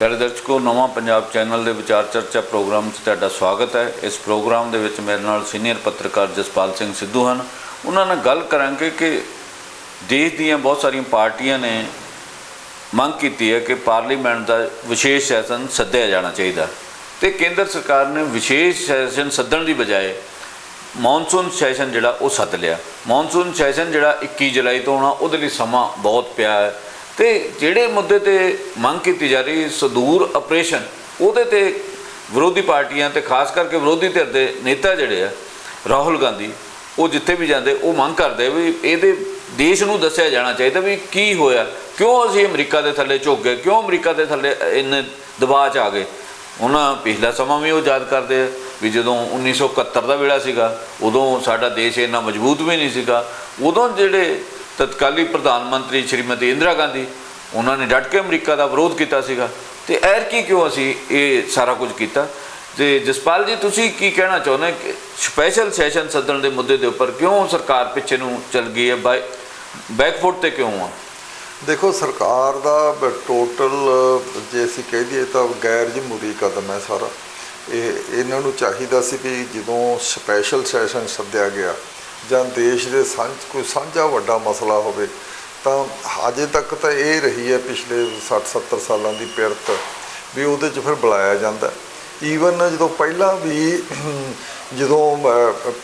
ਪਿਆਰੇ ਦਰਸ਼ਕੋ, ਨਵਾਂ ਪੰਜਾਬ ਚੈਨਲ ਦੇ ਵਿਚਾਰ ਚਰਚਾ ਪ੍ਰੋਗਰਾਮ 'ਚ ਤੁਹਾਡਾ ਸਵਾਗਤ ਹੈ। ਇਸ ਪ੍ਰੋਗਰਾਮ ਦੇ ਵਿੱਚ ਮੇਰੇ ਨਾਲ ਸੀਨੀਅਰ ਪੱਤਰਕਾਰ ਜਸਪਾਲ ਸਿੰਘ ਸਿੱਧੂ ਹਨ। ਉਹਨਾਂ ਨਾਲ ਗੱਲ ਕਰਾਂਗੇ ਕਿ ਦੇਸ਼ ਦੀਆਂ ਬਹੁਤ ਸਾਰੀਆਂ ਪਾਰਟੀਆਂ ਨੇ ਮੰਗ ਕੀਤੀ ਹੈ ਕਿ ਪਾਰਲੀਮੈਂਟ ਦਾ ਵਿਸ਼ੇਸ਼ ਸੈਸ਼ਨ ਸੱਦਿਆ ਜਾਣਾ ਚਾਹੀਦਾ। ਤੇ ਕੇਂਦਰ ਸਰਕਾਰ ਨੇ ਵਿਸ਼ੇਸ਼ ਸੈਸ਼ਨ ਸੱਦਣ ਦੀ ਬਜਾਏ ਮੌਨਸੂਨ ਸੈਸ਼ਨ ਜਿਹੜਾ ਉਹ ਸੱਦ ਲਿਆ। ਮੌਨਸੂਨ ਸੈਸ਼ਨ ਜਿਹੜਾ 21 ਜੁਲਾਈ ਤੋਂ ਹੋਣਾ ਉਹਦੇ ਲਈ ਸਮਾਂ ਬਹੁਤ ਪਿਆ ਹੈ। ਤੇ ਜਿਹੜੇ ਮੁੱਦੇ ਤੇ ਮੰਗ ਕੀਤੀ ਜਾ ਰਹੀ, ਸਦੂਰ ਆਪਰੇਸ਼ਨ, ਉਹਦੇ ਤੇ ਵਿਰੋਧੀ ਪਾਰਟੀਆਂ ਤੇ ਖਾਸ ਕਰਕੇ ਵਿਰੋਧੀ ਧਿਰ ਦੇ ਨੇਤਾ ਜਿਹੜੇ ਆ, ਰਾਹੁਲ ਗਾਂਧੀ, ਉਹ ਜਿੱਥੇ ਵੀ ਜਾਂਦੇ, ਉਹ ਮੰਗ ਕਰਦੇ ਵੀ ਇਹਦੇ ਦੇਸ਼ ਨੂੰ ਦੱਸਿਆ ਜਾਣਾ ਚਾਹੀਦਾ ਵੀ ਕੀ ਹੋਇਆ, ਕਿਉਂ ਅਸੀਂ ਅਮਰੀਕਾ ਦੇ ਥੱਲੇ ਝੁੱਕ ਗਏ, ਕਿਉਂ ਅਮਰੀਕਾ ਦੇ ਥੱਲੇ ਇੰਨੇ ਦਬਾਅ 'ਚ ਆ ਗਏ। ਉਹਨਾਂ ਪਿਛਲਾ ਸਮਾਂ ਵੀ ਉਹ ਯਾਦ ਕਰਦੇ ਆ ਵੀ ਜਦੋਂ 1971 ਦਾ ਵੇਲਾ ਸੀਗਾ, ਉਦੋਂ ਸਾਡਾ ਦੇਸ਼ ਇੰਨਾ ਮਜ਼ਬੂਤ ਵੀ ਨਹੀਂ ਸੀਗਾ, ਉਦੋਂ ਜਿਹੜੇ ਤਤਕਾਲੀ ਪ੍ਰਧਾਨ ਮੰਤਰੀ ਸ਼੍ਰੀਮਤੀ ਇੰਦਰਾ ਗਾਂਧੀ, ਉਹਨਾਂ ਨੇ ਡਟ ਕੇ ਅਮਰੀਕਾ ਦਾ ਵਿਰੋਧ ਕੀਤਾ ਸੀਗਾ। ਤੇ ਐਰ ਕੀ ਕਿਉਂ ਅਸੀਂ ਇਹ ਸਾਰਾ ਕੁਝ ਕੀਤਾ? ਤੇ ਜਸਪਾਲ ਜੀ, ਤੁਸੀਂ ਕੀ ਕਹਿਣਾ ਚਾਹੁੰਦੇ ਕਿ ਸਪੈਸ਼ਲ ਸੈਸ਼ਨ ਸੱਦਣ ਦੇ ਮੁੱਦੇ ਦੇ ਉੱਪਰ ਕਿਉਂ ਸਰਕਾਰ ਪਿੱਛੇ ਨੂੰ ਚੱਲ ਗਈ ਹੈ? ਬੈਕਫੁੱਟ ਤੇ ਕਿਉਂ ਆ? ਦੇਖੋ, ਸਰਕਾਰ ਦਾ ਟੋਟਲ ਜੇ ਅਸੀਂ ਕਹਿ ਦਈਏ ਤਾਂ ਗੈਰ ਜਮਹੂਰੀ ਕਦਮ ਹੈ ਸਾਰਾ। ਇਹ, ਇਹਨਾਂ ਨੂੰ ਚਾਹੀਦਾ ਸੀ ਵੀ ਜਦੋਂ ਸਪੈਸ਼ਲ ਸੈਸ਼ਨ ਸੱਦਿਆ ਗਿਆ ਜਾਂ ਦੇਸ਼ ਦੇ ਸਾਂਝ, ਕੋਈ ਸਾਂਝਾ ਵੱਡਾ ਮਸਲਾ ਹੋਵੇ, ਤਾਂ ਅਜੇ ਤੱਕ ਤਾਂ ਇਹ ਰਹੀ ਹੈ ਪਿਛਲੇ 60 70 ਸਾਲਾਂ ਦੀ ਪਿਰਤ ਵੀ ਉਹਦੇ 'ਚ ਫਿਰ ਬੁਲਾਇਆ ਜਾਂਦਾ। ਈਵਨ ਜਦੋਂ ਪਹਿਲਾਂ ਵੀ, ਜਦੋਂ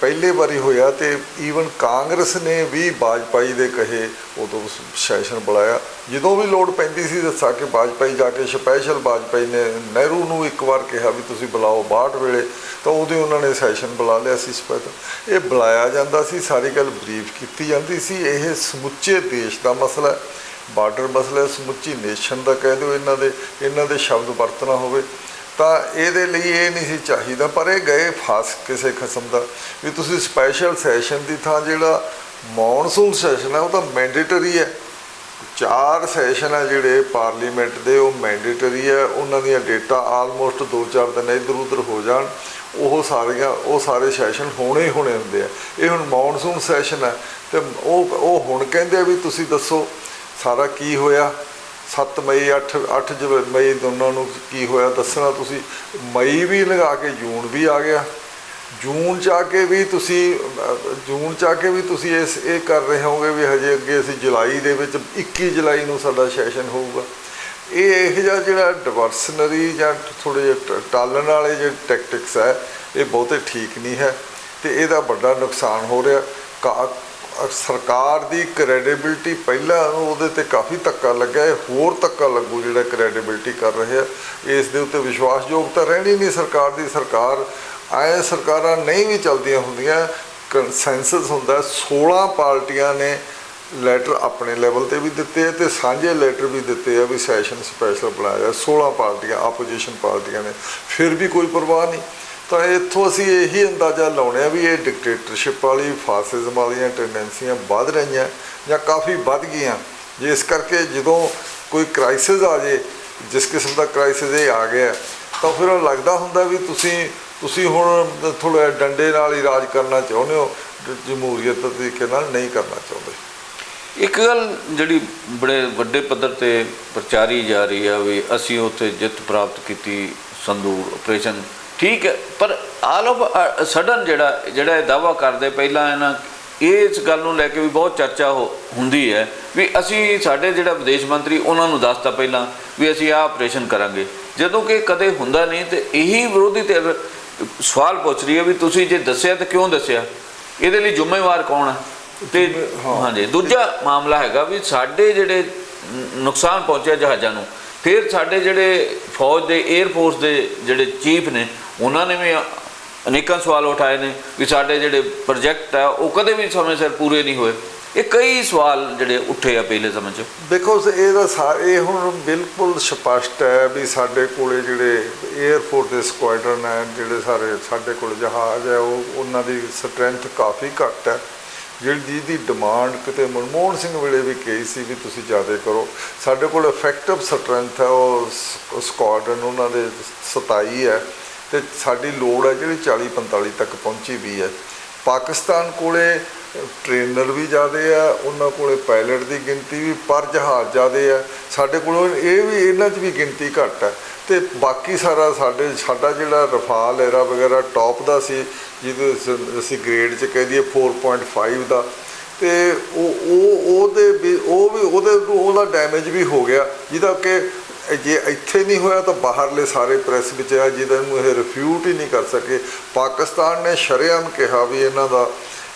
ਪਹਿਲੇ ਵਾਰੀ ਹੋਇਆ ਤੇ ਈਵਨ ਕਾਂਗਰਸ ਨੇ ਵੀ ਬਾਜਪਾਈ ਦੇ ਕਹੇ, ਉਦੋਂ ਸੈਸ਼ਨ ਬੁਲਾਇਆ। ਜਦੋਂ ਵੀ ਲੋੜ ਪੈਂਦੀ ਸੀ ਦੱਸਾ ਕਿ ਬਾਜਪਾਈ ਜਾ ਕੇ ਸਪੈਸ਼ਲ ਬਾਜਪਾਈ ਨੇ ਨਹਿਰੂ ਨੂੰ ਇੱਕ ਵਾਰ ਕਿਹਾ ਵੀ ਤੁਸੀਂ ਬੁਲਾਓ 62 ਵੇਲੇ, ਤਾਂ ਉਹਦੇ ਉਹਨਾਂ ਨੇ ਸੈਸ਼ਨ ਬੁਲਾ ਲਿਆ ਸੀ ਸਪੈਸ਼ਲ ਇਹ ਬੁਲਾਇਆ ਜਾਂਦਾ ਸੀ, ਸਾਰੀ ਗੱਲ ਬਰੀਫ ਕੀਤੀ ਜਾਂਦੀ ਸੀ। ਇਹ ਸਮੁੱਚੇ ਦੇਸ਼ ਦਾ ਮਸਲਾ ਬਾਰਡਰ ਮਸਲਾ ਸਮੁੱਚੀ ਨੇਸ਼ਨ ਦਾ ਕਹਿ ਦਿਓ ਇਹਨਾਂ ਦੇ ਇਹਨਾਂ ਦੇ ਸ਼ਬਦ ਵਰਤਣਾ ਹੋਵੇ। ਤਾਂ ਇਹਦੇ ਲਈ ਇਹ ਨਹੀਂ ਸੀ ਚਾਹੀਦਾ, ਪਰ ਇਹ ਗਏ ਫਾਸ ਕਿਸੇ ਕਿਸਮ ਦਾ। ਵੀ ਤੁਸੀਂ ਸਪੈਸ਼ਲ ਸੈਸ਼ਨ ਦੀ ਥਾਂ ਜਿਹੜਾ ਮੌਨਸੂਨ ਸੈਸ਼ਨ ਹੈ, ਉਹ ਤਾਂ ਮੈਂਡੇਟਰੀ ਹੈ। ਚਾਰ ਸੈਸ਼ਨ ਹੈ ਜਿਹੜੇ ਪਾਰਲੀਮੈਂਟ ਦੇ, ਉਹ ਮੈਂਡੇਟਰੀ ਹੈ। ਉਹਨਾਂ ਦੀਆਂ ਡੇਟਾ ਆਲਮੋਸਟ 2-4 ਦਿਨ ਇੱਧਰ ਉੱਧਰ ਹੋ ਜਾਣ। ਉਹ ਸਾਰੀਆਂ, ਉਹ ਸਾਰੇ ਸੈਸ਼ਨ ਹੋਣੇ ਹੀ ਹੋਣੇ ਹੁੰਦੇ ਆ। ਇਹ ਹੁਣ ਮੌਨਸੂਨ ਸੈਸ਼ਨ ਹੈ, ਤੇ ਉਹ ਉਹ ਹੁਣ ਕਹਿੰਦੇ ਆ ਵੀ ਤੁਸੀਂ ਦੱਸੋ ਸਾਰਾ ਕੀ ਹੋਇਆ। 7 ਮਈ 8 8 ਜੁਲਾਈ ਮਈ ਦੋਨਾਂ ਨੂੰ ਕੀ ਹੋਇਆ ਦੱਸਣਾ ਤੁਸੀਂ? ਮਈ ਵੀ ਲਗਾ ਕੇ ਜੂਨ ਵੀ ਆ ਗਿਆ। ਜੂਨ ਚ ਆ ਕੇ ਵੀ ਤੁਸੀਂ, ਜੂਨ ਚ ਆ ਕੇ ਵੀ ਤੁਸੀਂ ਇਸ, ਇਹ ਕਰ ਰਹੇ ਹੋਗੇ ਵੀ ਹਜੇ ਅੱਗੇ ਅਸੀਂ ਜੁਲਾਈ ਦੇ ਵਿੱਚ 21 ਜੁਲਾਈ ਨੂੰ ਸਾਡਾ ਸੈਸ਼ਨ ਹੋਊਗਾ। ਇਹ ਇਹ ਜਿਹਾ ਜਿਹੜਾ ਡਿਵਰਸਨਰੀ ਜਾਂ ਥੋੜੇ ਜਿਹੇ ਟ- ਟਾਲਣ ਵਾਲੇ ਜਿਹੜੇ ਟੈਕਟਿਕਸ ਹੈ, ਇਹ ਬਹੁਤੇ ਠੀਕ ਨਹੀਂ ਹੈ ਤੇ ਇਹਦਾ ਵੱਡਾ ਨੁਕਸਾਨ ਹੋ ਰਿਹਾ। ਕਾ- ਸਰਕਾਰ ਦੀ ਕ੍ਰੈਡੀਬਿਲਟੀ ਪਹਿਲਾਂ ਉਹਦੇ ਤੇ ਕਾਫੀ ਧੱਕਾ ਲੱਗਾ ਹੈ ਹੋਰ ਧੱਕਾ ਲੱਗੂ ਜਿਹੜਾ ਕ੍ਰੈਡੀਬਿਲਟੀ ਕਰ ਰਹੇ ਆ। ਇਸ ਦੇ ਉੱਤੇ ਵਿਸ਼ਵਾਸਯੋਗਤਾ ਰਹਿਣੀ ਨਹੀਂ ਸਰਕਾਰ ਦੀ, ਸਰਕਾਰ ਆਏ ਸਰਕਾਰਾਂ ਨਹੀਂ ਵੀ ਚਲਦੀਆਂ ਹੁੰਦੀਆਂ ਕੰਸੈਂਸਸ ਹੁੰਦਾ 16 ਪਾਰਟੀਆਂ ਨੇ ਲੈਟਰ ਆਪਣੇ ਲੈਵਲ ਤੇ ਵੀ ਦਿੱਤੇ ਆ ਤੇ ਸਾਂਝੇ ਲੈਟਰ ਵੀ ਦਿੱਤੇ ਆ ਵੀ ਸੈਸ਼ਨ ਸਪੈਸ਼ਲ ਬੁਲਾਇਆ 16 ਪਾਰਟੀਆਂ ਆਪੋਜੀਸ਼ਨ ਪਾਰਟੀਆਂ ਨੇ। ਫਿਰ ਵੀ ਕੋਈ ਪਰਵਾਹ ਨਹੀਂ। ਤਾਂ ਇੱਥੋਂ ਅਸੀਂ ਇਹੀ ਅੰਦਾਜ਼ਾ ਲਾਉਣੇ ਆ ਵੀ ਇਹ ਡਿਕਟੇਟਰਸ਼ਿਪ ਵਾਲੀ ਫਾਸਿਜ਼ਮ ਵਾਲੀਆਂ ਟੈਂਡੈਂਸੀਆਂ ਵੱਧ ਰਹੀਆਂ ਜਾਂ ਕਾਫੀ ਵੱਧ ਗਈਆਂ। ਜਿਸ ਕਰਕੇ ਜਦੋਂ ਕੋਈ ਕ੍ਰਾਈਸਿਸ ਆ ਜੇ, ਜਿਸ ਕਿਸਮ ਦਾ ਕ੍ਰਾਈਸਿਸ ਇਹ ਆ ਗਿਆ, ਤਾਂ ਫਿਰ ਉਹ ਲੱਗਦਾ ਹੁੰਦਾ ਵੀ ਤੁਸੀਂ ਤੁਸੀਂ ਹੁਣ ਥੋੜਾ ਡੰਡੇ ਨਾਲ ਹੀ ਰਾਜ ਕਰਨਾ ਚਾਹੁੰਦੇ ਹੋ, ਜਮਹੂਰੀਅਤ ਦੇ ਤਰੀਕੇ ਨਾਲ ਨਹੀਂ ਕਰਨਾ ਚਾਹੁੰਦੇ। ਇੱਕ ਗੱਲ ਜਿਹੜੀ ਬੜੇ ਵੱਡੇ ਪੱਧਰ ਤੇ ਪ੍ਰਚਾਰੀ ਜਾ ਰਹੀ ਆ ਵੀ ਅਸੀਂ ਉੱਥੇ ਜਿੱਤ ਪ੍ਰਾਪਤ ਕੀਤੀ ਸੰਦੂਰ ਆਪਰੇਸ਼ਨ ਠੀਕ ਹੈ ਪਰ ਆਲ ਆਫ ਸਡਨ ਜਿਹੜਾ ਜਿਹੜਾ ਇਹ ਦਾਵਾ ਕਰਦੇ ਪਹਿਲਾਂ ਇਹਨਾਂ ਇਸ ਗੱਲ ਨੂੰ ਲੈ ਕੇ ਵੀ ਬਹੁਤ ਚਰਚਾ ਹੋ- ਹੁੰਦੀ ਹੈ ਵੀ ਅਸੀਂ ਸਾਡੇ ਜਿਹੜਾ ਵਿਦੇਸ਼ ਮੰਤਰੀ ਉਹਨਾਂ ਨੂੰ ਦੱਸਤਾ ਪਹਿਲਾਂ ਵੀ ਅਸੀਂ ਆਹ ਆਪਰੇਸ਼ਨ ਕਰਾਂਗੇ। ਜਦੋਂ ਕਿ ਕਦੇ ਹੁੰਦਾ ਨਹੀਂ ਤੇ ਇਹੀ ਵਿਰੋਧੀ ਧਿਰ ਸਵਾਲ ਪੁੱਛ ਰਹੀ ਹੈ ਵੀ ਤੁਸੀਂ ਜੇ ਦੱਸਿਆ ਤਾਂ ਕਿਉਂ ਦੱਸਿਆ? ਇਹਦੇ ਲਈ ਜ਼ਿੰਮੇਵਾਰ ਕੌਣ ਹੈ ਤੇ। ਹਾਂਜੀ ਦੂਜਾ ਮਾਮਲਾ ਹੈਗਾ ਵੀ ਸਾਡੇ ਜਿਹੜੇ ਨ- ਨੁਕਸਾਨ ਪਹੁੰਚਿਆ ਜਹਾਜ਼ਾਂ ਨੂੰ ਫਿਰ ਸਾਡੇ ਜਿਹੜੇ ਫੌਜ ਦੇ 에ਅਰ ਫੋਰਸ ਦੇ ਜਿਹੜੇ ਚੀਫ ਨੇ ਉਹਨਾਂ ਨੇ ਵੀ ਅਨੇਕਾਂ ਸਵਾਲ ਉਠਾਏ ਨੇ ਵੀ ਸਾਡੇ ਜਿਹੜੇ ਪ੍ਰੋਜੈਕਟ ਆ, ਉਹ ਕਦੇ ਵੀ ਸਮੇਂ ਸਿਰ ਪੂਰੇ ਨਹੀਂ ਹੋਏ। ਇਹ ਕਈ ਸਵਾਲ ਜਿਹੜੇ ਉੱਠੇ ਆ ਪਹਿਲੇ ਸਮੇਂ 'ਚ। ਬਿਕੋਜ਼ ਇਹਦਾ ਸਾ- ਇਹ ਹੁਣ ਬਿਲਕੁਲ ਸਪਸ਼ਟ ਹੈ ਵੀ ਸਾਡੇ ਕੋਲੇ ਜਿਹੜੇ 에ਅਰਫੋਰਸ ਦੇ ਸਕੁਆਡਰਨ ਹੈ, ਜਿਹੜੇ ਸਾਰੇ ਸਾਡੇ ਕੋਲ ਜਹਾਜ਼ ਹੈ, ਉਹ, ਉਹਨਾਂ ਦੀ ਸਟਰੈਂਥ ਕਾਫੀ ਘੱਟ ਹੈ। ਜਿਹੜੀ ਜਿਹਦੀ ਡਿਮਾਂਡ ਕਿਤੇ ਮਨਮੋਹਨ ਸਿੰਘ ਵੇਲੇ ਵੀ ਕਹੀ ਸੀ ਵੀ ਤੁਸੀਂ ਜ਼ਿਆਦਾ ਕਰੋ। ਸਾਡੇ ਕੋਲ ਇਫੈਕਟਿਵ ਸਟਰੈਂਥ ਹੈ, ਉਹ ਸਕੁਆਡਰਨ ਉਹਨਾਂ ਦੇ 27 ਹੈ। ਤੇ ਸਾਡੀ ਲੋੜ ਹੈ ਜਿਹੜੀ 40 45 ਤੱਕ ਪਹੁੰਚੀ ਵੀ ਹੈ। ਪਾਕਿਸਤਾਨ ਕੋਲੇ ਟ੍ਰੇਨਰ ਵੀ ਜ਼ਿਆਦੇ ਆ, ਉਹਨਾਂ ਕੋਲੇ ਪਾਇਲਟ ਦੀ ਗਿਣਤੀ ਵੀ ਪਰ ਜਹਾਜ਼ ਜ਼ਿਆਦੇ ਆ। ਸਾਡੇ ਕੋਲ ਇਹ ਵੀ, ਇਹਨਾਂ 'ਚ ਵੀ ਗਿਣਤੀ ਘੱਟ ਹੈ। ਤੇ ਬਾਕੀ ਸਾਰਾ ਸਾਡੇ, ਸਾਡਾ ਜਿਹੜਾ ਰਫਾਲ ਐਰਾ ਵਗੈਰਾ ਟੌਪ ਦਾ ਸੀ, ਜਿਹਦੇ ਅਸੀਂ ਗ੍ਰੇਡ 'ਚ ਕਹਿ ਦਈਏ 4.5 ਦਾ। ਤੇ ਉਹ ਉਹ, ਉਹਦੇ ਵੀ, ਉਹ ਵੀ, ਉਹਦੇ, ਉਹਦਾ ਡੈਮੇਜ ਵੀ ਹੋ ਗਿਆ। ਜਿਹਦਾ ਕਿ ਜੇ ਇੱਥੇ ਨਹੀਂ ਹੋਇਆ ਤਾਂ ਬਾਹਰਲੇ ਸਾਰੇ ਪ੍ਰੈਸ ਵਿੱਚ ਆ, ਜਿਹਦਾ ਨੂੰ ਇਹ ਰਿਫਿਊਟ ਹੀ ਨਹੀਂ ਕਰ ਸਕੇ। ਪਾਕਿਸਤਾਨ ਨੇ ਸ਼ਰੇਆਮ ਕਿਹਾ ਵੀ ਇਹਨਾਂ ਦਾ,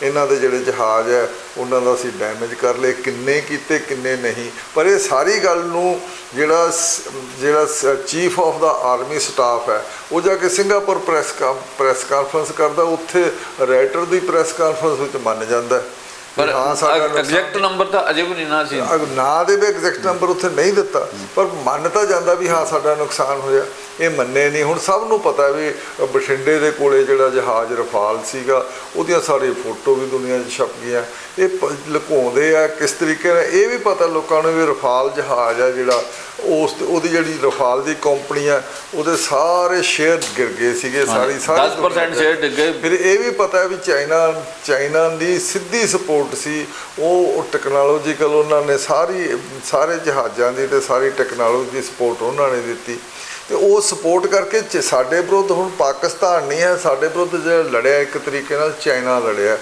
ਇਹਨਾਂ ਦੇ ਜਿਹੜੇ ਜਹਾਜ਼ ਹੈ, ਉਹਨਾਂ ਦਾ ਅਸੀਂ ਡੈਮੇਜ ਕਰ ਲਏ। ਕਿੰਨੇ ਕੀਤੇ, ਕਿੰਨੇ ਨਹੀਂ। ਪਰ ਇਹ ਸਾਰੀ ਗੱਲ ਨੂੰ ਜਿਹੜਾ ਸ- ਜਿਹੜਾ chief of the army staff ਹੈ, ਉਹ ਜਾ ਕੇ ਸਿੰਗਾਪੁਰ ਪ੍ਰੈਸ ਪ੍ਰੈਸ ਕਾਨਫਰੰਸ ਕਰਦਾ। ਉੱਥੇ ਰਾਈਟਰ ਦੀ ਪ੍ਰੈਸ ਕਾਨਫਰੰਸ ਵਿੱਚ ਮੰਨ ਜਾਂਦਾ। ਪਰ ਹਾਂ ਸਾਡਾ ਐਗਜ਼ੈਕਟ ਨੰਬਰ ਤਾਂ ਅਜੇ ਵੀ ਨਹੀਂ ਨਾ ਸੀ। ਨਾ ਦੇ ਵੀ ਐਗਜ਼ੈਕਟ ਨੰਬਰ ਉੱਥੇ ਨਹੀਂ ਦਿੱਤਾ ਪਰ ਮੰਨ ਤਾਂ ਜਾਂਦਾ ਵੀ ਹਾਂ ਸਾਡਾ ਨੁਕਸਾਨ ਹੋਇਆ। ਇਹ ਮੰਨੇ ਨਹੀਂ। ਹੁਣ ਸਭ ਨੂੰ ਪਤਾ ਵੀ ਬਠਿੰਡੇ ਦੇ ਕੋਲੇ ਜਿਹੜਾ ਜਹਾਜ਼ ਰਫਾਲ ਸੀਗਾ ਉਹਦੀਆਂ ਸਾਰੀ ਫੋਟੋ ਵੀ ਦੁਨੀਆ 'ਚ ਛਪ ਗਈਆਂ। ਇਹ ਲੁਕਾਉਂਦੇ ਆ ਕਿਸ ਤਰੀਕੇ ਨਾਲ ਇਹ ਵੀ ਪਤਾ ਲੋਕਾਂ ਨੂੰ ਵੀ ਰਫਾਲ ਜਹਾਜ਼ ਆ ਜਿਹੜਾ ਉਸ ਉਹਦੀ ਜਿਹੜੀ ਰਫਾਲ ਦੀ ਕੰਪਨੀ ਆ ਉਹਦੇ ਸਾਰੇ ਸ਼ੇਅਰ ਗਿਰ ਗਏ ਸੀਗੇ ਸਾਰੀ ਸਾਰੀ 10% ਦੁਨੀਆ 'ਚ। ਸ਼ੇਅਰ ਡਿੱਗੇ ਫਿਰ ਇਹ ਵੀ ਪਤਾ ਹੈ ਵੀ ਚਾਈਨਾ ਚਾਈਨਾ ਦੀ ਸਿੱਧੀ ਸਪੋਰਟ ਸੀ ਉਹ ਟੈਕਨੋਲੋਜੀਕਲ ਉਹਨਾਂ ਨੇ ਸਾਰੀ ਸਾਰੇ ਜਹਾਜ਼ਾਂ ਦੀ ਤੇ ਸਾਰੀ ਟੈਕਨੋਲੋਜੀ ਦੀ ਸਪੋਰਟ ਉਹਨਾਂ ਨੇ ਦਿੱਤੀ। ਤੇ ਉਹ ਸਪੋਰਟ ਕਰਕੇ ਸਾਡੇ ਵਿਰੁੱਧ ਹੁਣ ਪਾਕਿਸਤਾਨ ਨਹੀਂ ਹੈ ਸਾਡੇ ਵਿਰੁੱਧ ਜਿਹੜਾ ਲੜਿਆ ਇੱਕ ਤਰੀਕੇ ਨਾਲ ਚਾਈਨਾ ਲੜਿਆ।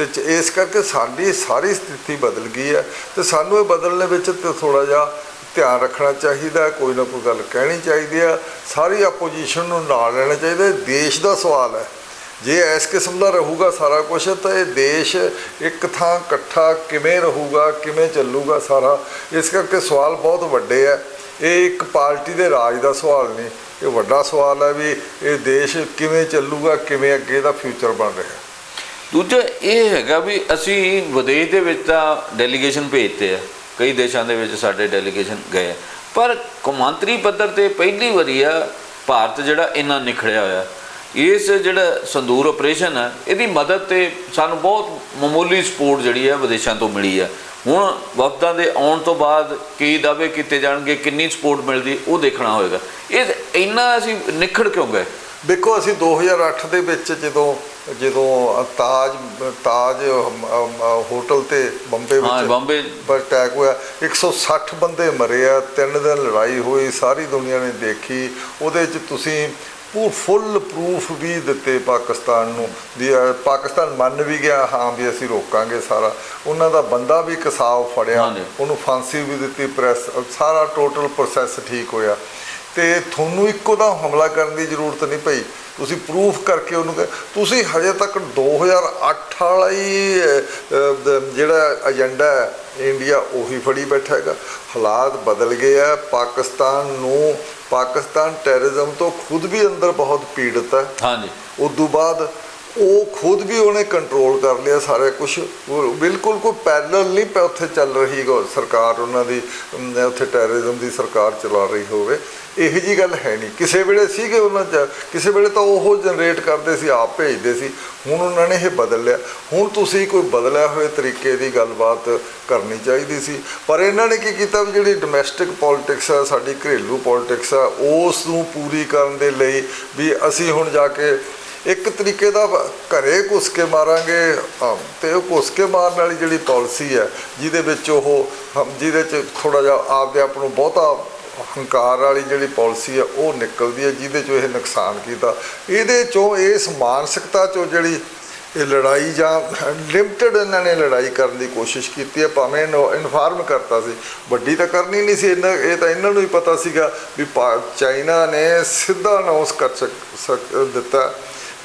ਤੇ ਚ- ਇਸ ਕਰਕੇ ਸਾਡੀ ਸਾਰੀ ਸਥਿਤੀ ਬਦਲ ਗਈ ਹੈ ਤੇ ਸਾਨੂੰ ਇਹ ਬਦਲਣ ਵਿੱਚ ਤੇ ਥੋੜਾ ਜਿਹਾ ਧਿਆਨ ਰੱਖਣਾ ਚਾਹੀਦਾ ਕੋਈ ਨਾ ਕੋਈ ਗੱਲ ਕਹਿਣੀ ਚਾਹੀਦੀ ਆ ਸਾਰੀ ਆਪੋਜੀਸ਼ਨ ਨੂੰ ਨਾਲ ਲੈਣਾ ਚਾਹੀਦਾ ਇਹ ਦੇਸ਼ ਦਾ ਸਵਾਲ ਹੈ। ਜੇ ਇਸ ਕਿਸਮ ਦਾ ਰਹੂਗਾ ਸਾਰਾ ਕੁਝ ਤਾਂ ਇਹ ਦੇਸ਼ ਇੱਕ ਥਾਂ ਇਕੱਠਾ ਕਿਵੇਂ ਰਹੂਗਾ, ਕਿਵੇਂ ਚੱਲੂਗਾ ਸਾਰਾ, ਇਸ ਕਰਕੇ ਸਵਾਲ ਬਹੁਤ ਵੱਡੇ ਆ ਇਹ ਇੱਕ ਪਾਰਟੀ ਦੇ ਰਾਜ ਦਾ ਸਵਾਲ ਨਹੀਂ, ਇਹ ਵੱਡਾ ਸਵਾਲ ਹੈ ਵੀ ਇਹ ਦੇਸ਼ ਕਿਵੇਂ ਚੱਲੂਗਾ, ਕਿਵੇਂ ਅੱਗੇ ਦਾ ਫਿਊਚਰ ਬਣ ਰਿਹਾ ਦੂਜਾ ਇਹ ਹੈਗਾ ਵੀ ਅਸੀਂ ਵਿਦੇਸ਼ ਦੇ ਵਿੱਚ ਤਾਂ ਡੈਲੀਗੇਸ਼ਨ ਭੇਜਦੇ ਆ। ਕਈ ਦੇਸ਼ਾਂ ਦੇ ਵਿੱਚ ਸਾਡੇ ਡੈਲੀਗੇਸ਼ਨ ਗਏ ਆ। ਪਰ ਕੌਮਾਂਤਰੀ ਪੱਧਰ ਤੇ ਪਹਿਲੀ ਵਾਰੀ ਆ ਭਾਰਤ ਜਿਹੜਾ ਇੰਨਾ ਨਿਖੜਿਆ ਹੋਇਆ। ਇਸ ਜਿਹੜਾ ਸੰਦੂਰ ਆਪਰੇਸ਼ਨ ਹੈ ਇਹਦੀ ਮਦਦ ਤੇ ਸਾਨੂੰ ਬਹੁਤ ਮਾਮੂਲੀ ਸਪੋਰਟ ਜਿਹੜੀ ਹੈ ਵਿਦੇਸ਼ਾਂ ਤੋਂ ਮਿਲੀ ਹੈ ਹੁਣ ਵਫਦਾਂ ਦੇ ਆਉਣ ਤੋਂ ਬਾਅਦ ਕੀ ਦਾਅਵੇ ਕੀਤੇ ਜਾਣਗੇ, ਕਿੰਨੀ ਸਪੋਰਟ ਮਿਲਦੀ, ਉਹ ਦੇਖਣਾ ਹੋਏਗਾ। ਇਹ ਇੰਨਾ ਅਸੀਂ ਨਿਖੜ ਕਿਉਂ ਗਏ? ਦੇਖੋ ਅਸੀਂ 2008 ਦੇ ਵਿੱਚ ਜਦੋਂ ਜਦੋਂ ਤਾਜ ਤਾਜ ਹੋਟਲ ਤੇ ਬੰਬੇ ਹਾਂ ਵਿੱਚ ਬੰਬੇ ਪਰ ਅਟੈਕ ਹੋਇਆ 160 ਬੰਦੇ ਮਰੇ ਆ ਤਿੰਨ ਦਿਨ ਲੜਾਈ ਹੋਈ ਸਾਰੀ ਦੁਨੀਆ ਨੇ ਦੇਖੀ। ਉਹਦੇ 'ਚ ਤੁਸੀਂ ਪੂ ਫੁੱਲ ਪ੍ਰੂਫ ਵੀ ਦਿੱਤੇ ਪਾਕਿਸਤਾਨ ਨੂੰ ਵੀ ਪਾਕਿਸਤਾਨ ਮੰਨ ਵੀ ਗਿਆ ਹਾਂ ਵੀ ਅਸੀਂ ਰੋਕਾਂਗੇ ਸਾਰਾ। ਉਹਨਾਂ ਦਾ ਬੰਦਾ ਵੀ ਕਸਾਬ ਫੜਿਆ। ਉਹਨੂੰ ਫਾਂਸੀ ਵੀ ਦਿੱਤੀ ਪ੍ਰੈਸ ਸਾਰਾ ਟੋਟਲ ਪ੍ਰੋਸੈਸ ਠੀਕ ਹੋਇਆ। ਤੇ ਤੁਹਾਨੂੰ ਇੱਕੋ ਦਾ ਹਮਲਾ ਕਰਨ ਦੀ ਜ਼ਰੂਰਤ ਨਹੀਂ ਪਈ। ਤੁਸੀਂ ਪ੍ਰੂਫ ਕਰਕੇ ਉਹਨੂੰ ਕਹੇ ਤੁਸੀਂ ਹਜੇ ਤੱਕ 2008 ਵਾਲਾ ਹੀ ਜਿਹੜਾ ਏਜੰਡਾ ਹੈ ਇੰਡੀਆ ਉਹੀ ਫੜੀ ਬੈਠਾ ਹੈਗਾ। ਹਾਲਾਤ ਬਦਲ ਗਏ ਆ। ਪਾਕਿਸਤਾਨ ਨੂੰ ਪਾਕਿਸਤਾਨ ਟੈਰਰਿਜ਼ਮ ਤੋਂ ਖੁਦ ਵੀ ਅੰਦਰ ਬਹੁਤ ਪੀੜਤ ਹੈ। ਹਾਂਜੀ। ਉਸ ਤੋਂ ਬਾਅਦ ਉਹ ਖੁਦ ਵੀ ਉਹਨੇ ਕੰਟਰੋਲ ਕਰ ਲਿਆ ਸਾਰਾ ਕੁਝ ਬਿਲਕੁਲ ਕੋਈ ਪੈਰਲਲ ਨਹੀਂ ਪੈ ਉੱਥੇ ਚੱਲ ਰਹੀ ਗੋ ਸਰਕਾਰ ਉਹਨਾਂ ਦੀ ਉੱਥੇ ਟੈਰਰਿਜ਼ਮ ਦੀ ਸਰਕਾਰ ਚਲਾ ਰਹੀ ਹੋਵੇ। ਇਹੋ ਜੀ ਗੱਲ ਹੈ ਨਹੀਂ। ਕਿਸੇ ਵੇਲੇ ਸੀਗੇ ਉਹਨਾਂ ਚ, ਕਿਸੇ ਵੇਲੇ ਤਾਂ ਉਹ ਜਨਰੇਟ ਕਰਦੇ ਸੀ, ਆਪ ਭੇਜਦੇ ਸੀ। ਹੁਣ ਉਹਨਾਂ ਨੇ ਇਹ ਬਦਲ ਲਿਆ ਹੁਣ ਤੁਸੀਂ ਕੋਈ ਬਦਲਿਆ ਹੋਏ ਤਰੀਕੇ ਦੀ ਗੱਲਬਾਤ ਕਰਨੀ ਚਾਹੀਦੀ ਸੀ। ਪਰ ਇਹਨਾਂ ਨੇ ਕੀ ਕੀਤਾ ਵੀ ਜਿਹੜੀ ਡੋਮੈਸਟਿਕ ਪੋਲਿਟਿਕਸ ਆ, ਸਾਡੀ ਘਰੇਲੂ ਪੋਲਿਟਿਕਸ ਆ, ਉਸ ਨੂੰ ਪੂਰੀ ਕਰਨ ਦੇ ਲਈ ਵੀ ਅਸੀਂ ਹੁਣ ਜਾ ਕੇ ਇੱਕ ਤਰੀਕੇ ਦਾ ਵ- ਘਰੇ ਘੁਸ ਕੇ ਮਾਰਾਂਗੇ ਅਮ, ਤੇ ਉਹ ਘੁਸ ਕੇ ਮਾਰਨ ਵਾਲੀ ਜਿਹੜੀ ਪਾਲਿਸੀ ਹੈ ਜਿਹਦੇ ਵਿੱਚ ਉਹ ਹਮ, ਜਿਹਦੇ ਚ ਥੋੜਾ ਜਿਹਾ ਆਪਦੇ ਆਪ ਨੂੰ ਬਹੁਤਾ ਹੰਕਾਰ ਵਾਲੀ ਜਿਹੜੀ ਪਾਲਿਸੀ ਹੈ ਉਹ ਨਿਕਲਦੀ ਹੈ ਜਿਹਦੇ ਚੋਂ ਇਹ ਨੁਕਸਾਨ ਕੀਤਾ। ਇਹਦੇ ਚੋਂ ਇਸ ਮਾਨਸਿਕਤਾ ਚੋਂ ਜਿਹੜੀ ਇਹ ਲੜਾਈ ਜਾਂ ਲਿਮਟਿਡ ਇਹਨਾਂ ਨੇ ਲੜਾਈ ਕਰਨ ਦੀ ਕੋਸ਼ਿਸ਼ ਕੀਤੀ ਹੈ ਭਾਵੇਂ ਇਨਫਾਰਮ ਕਰਤਾ ਸੀ। ਵੱਡੀ ਤਾਂ ਕਰਨੀ ਨਹੀਂ ਸੀ ਇਹਨਾਂ ਇਹ ਤਾਂ ਇਹਨਾਂ ਨੂੰ ਹੀ ਪਤਾ ਸੀਗਾ ਵੀ ਪਾ- ਚਾਈਨਾ ਨੇ ਸਿੱਧਾ ਅਨਾਉਂਸ ਕਰ ਸਕ ਦਿੱਤਾ।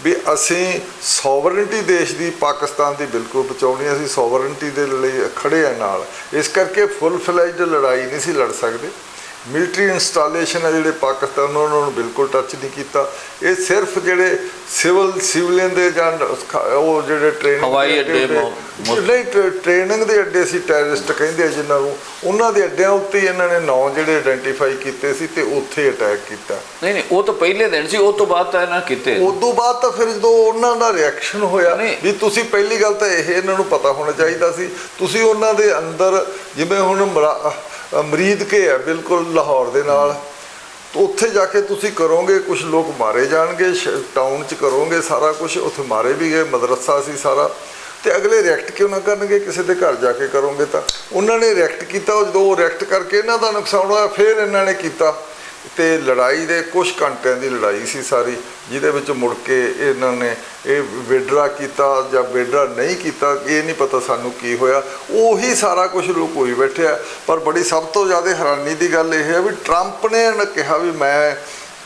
ਵੀ ਅਸੀਂ ਸੋਵਰਨਟੀ ਦੇਸ਼ ਦੀ ਪਾਕਿਸਤਾਨ ਦੀ ਬਿਲਕੁਲ ਬਚਾਉਣੀ ਅਸੀਂ ਸੋਵਰਨਟੀ ਦੇ ਲਈ ਖੜੇ ਆ ਨਾਲ। ਇਸ ਕਰਕੇ ਫੁੱਲ ਫਲੈਜਡ ਲੜਾਈ ਨਹੀਂ ਸੀ ਲੜ ਸਕਦੇ। ਮਿਲਟਰੀ ਇੰਸਟਾਲੇਸ਼ਨ ਹੈ ਜਿਹੜੇ ਪਾਕਿਸਤਾਨ ਨੂੰ ਉਹਨਾਂ ਨੂੰ ਬਿਲਕੁਲ ਟੱਚ ਨਹੀਂ ਕੀਤਾ। ਇਹ ਸਿਰਫ ਜਿਹੜੇ ਸਿਵਲ ਸਿਵਲੀਅਨ ਦੇ ਜਾਂ ਉਹ ਜਿਹੜੇ ਟ੍ਰੇਨਿੰਗ ਹਵਾਈ ਅੱਡੇ ਨਹੀਂ ਟ੍ਰੇਨਿੰਗ ਦੇ ਅੱਡੇ ਸੀ ਟੈਰਰਿਸਟ ਕਹਿੰਦੇ ਆ ਜਿਨ੍ਹਾਂ ਨੂੰ। ਉਹਨਾਂ ਦੇ ਅੱਡਿਆਂ ਉੱਤੇ ਇਹਨਾਂ ਨੇ ਨਾਂ ਜਿਹੜੇ ਆਇਡੈਂਟੀਫਾਈ ਕੀਤੇ ਸੀ ਤੇ ਉੱਥੇ ਅਟੈਕ ਕੀਤਾ। ਨਹੀਂ ਨਹੀਂ ਉਹ ਤਾਂ ਪਹਿਲੇ ਦਿਨ ਸੀ ਉਹ ਤੋਂ ਬਾਅਦ ਤਾਂ ਇਹਨਾਂ ਕੀਤੇ। ਉਦੋਂ ਬਾਅਦ ਤਾਂ ਫਿਰ ਜਦੋਂ ਉਹਨਾਂ ਦਾ ਰਿਐਕਸ਼ਨ ਹੋਇਆ। ਵੀ ਤੁਸੀਂ ਪਹਿਲੀ ਗੱਲ ਤਾਂ ਇਹ ਇਹਨਾਂ ਨੂੰ ਪਤਾ ਹੋਣਾ ਚਾਹੀਦਾ ਸੀ। ਤੁਸੀਂ ਉਹਨਾਂ ਦੇ ਅੰਦਰ ਜਿਵੇਂ ਹੁਣ ਮਰਾ- ਕੇ ਹੈ, ਬਿਲਕੁਲ ਲਾਹੌਰ ਦੇ ਨਾਲ। ਉੱਥੇ ਜਾ ਕੇ ਤੁਸੀਂ ਕਰੋਗੇ ਕੁਝ ਲੋਕ ਮਾਰੇ ਜਾਣਗੇ ਟਾਊਨ 'ਚ ਕਰੋਗੇ, ਸਾਰਾ ਕੁਝ ਉੱਥੇ ਮਾਰੇ ਵੀ ਗਏ, ਮਦਰਸਾ ਸੀ ਸਾਰਾ। ਤੇ ਅਗਲੇ ਰਿਐਕਟ ਕਿਉਂ ਨਾ ਕਰਨਗੇ, ਕਿਸੇ ਦੇ ਘਰ ਜਾ ਕੇ ਕਰੋਗੇ ਤਾਂ। ਉਹਨਾਂ ਨੇ ਰਿਐਕਟ ਕੀਤਾ ਜਦੋਂ ਉਹ ਰਿਐਕਟ ਕਰਕੇ ਇਹਨਾਂ ਦਾ ਨੁਕਸਾਨ ਹੋਇਆ, ਫਿਰ ਇਹਨਾਂ ਨੇ ਕੀਤਾ। ਤੇ ਲੜਾਈ ਦੇ ਕੁਝ ਘੰਟਿਆਂ ਦੀ ਲੜਾਈ ਸੀ ਸਾਰੀ, ਜਿਹਦੇ ਵਿੱਚ ਮੁੜ ਕੇ ਇਹਨਾਂ ਨੇ ਇਹ ਵਿਡਰਾ ਕੀਤਾ ਜਾਂ ਵਿਡਰਾ ਨਹੀਂ ਕੀਤਾ, ਇਹ ਨਹੀਂ ਪਤਾ ਸਾਨੂੰ ਕੀ ਹੋਇਆ। ਉਹੀ ਸਾਰਾ ਕੁਝ ਲੋਕ ਹੋਈ ਬੈਠਿਆ ਪਰ ਬੜੀ ਸਭ ਤੋਂ ਜ਼ਿਆਦਾ ਹੈਰਾਨੀ ਦੀ ਗੱਲ ਇਹ ਹੈ ਵੀ ਟਰੰਪ ਨੇ ਨਾ ਕਿਹਾ ਵੀ ਮੈਂ